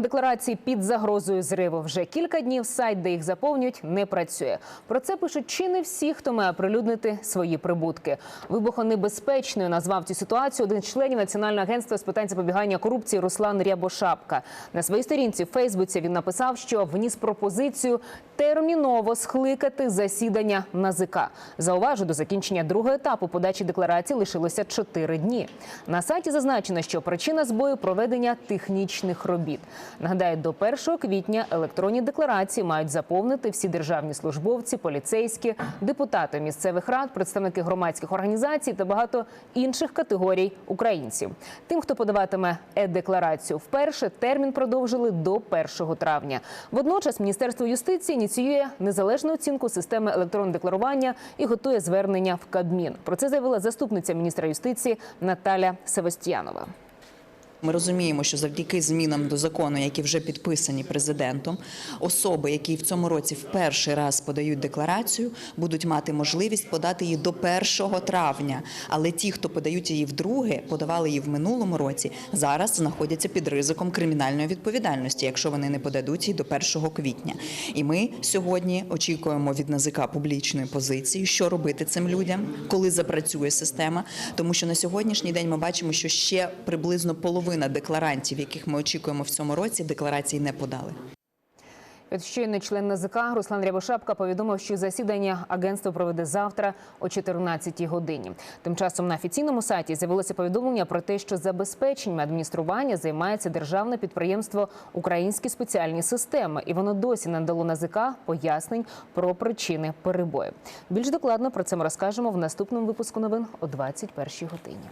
Декларації під загрозою зриву вже кілька днів. Сайт, де їх заповнюють, не працює. Про це пишуть чи не всі, хто має прилюднити свої прибутки. Вибухонебезпечною назвав цю ситуацію один з членів Національного агентства з питань запобігання корупції Руслан Рябошапка. На своїй сторінці в Фейсбуці він написав, що вніс пропозицію терміново скликати засідання НАЗК. Зауважу, до закінчення другого етапу подачі декларації лишилося 4 дні. На сайті зазначено, що причина збою проведення технічних робіт. Нагадаю, до 1 квітня електронні декларації мають заповнити всі державні службовці, поліцейські, депутати місцевих рад, представники громадських організацій та багато інших категорій українців. Тим, хто подаватиме е-декларацію вперше, термін продовжили до 1 травня. Водночас Міністерство юстиції ініціює незалежну оцінку системи електронного декларування і готує звернення в Кабмін. Про це заявила заступниця міністра юстиції Наталя Севастьянова. Ми розуміємо, що завдяки змінам до закону, які вже підписані президентом, особи, які в цьому році в перший раз подають декларацію, будуть мати можливість подати її до 1 травня. Але ті, хто подають її вдруге, подавали її в минулому році, зараз знаходяться під ризиком кримінальної відповідальності, якщо вони не подадуть її до 1 квітня. І ми сьогодні очікуємо від НАЗК публічної позиції, що робити цим людям, коли запрацює система. Тому що на сьогоднішній день ми бачимо, що ще приблизно половина декларантів, яких ми очікуємо в цьому році, декларації не подали. От щойно член НАЗК Руслан Рябошапка повідомив, що засідання агентство проведе завтра о 14-й годині. Тим часом на офіційному сайті з'явилося повідомлення про те, що забезпеченням адміністрування займається державне підприємство Українські спеціальні системи, і воно досі не дало НАЗК пояснень про причини перебою. Більш докладно про це ми розкажемо в наступному випуску новин о 21-й годині.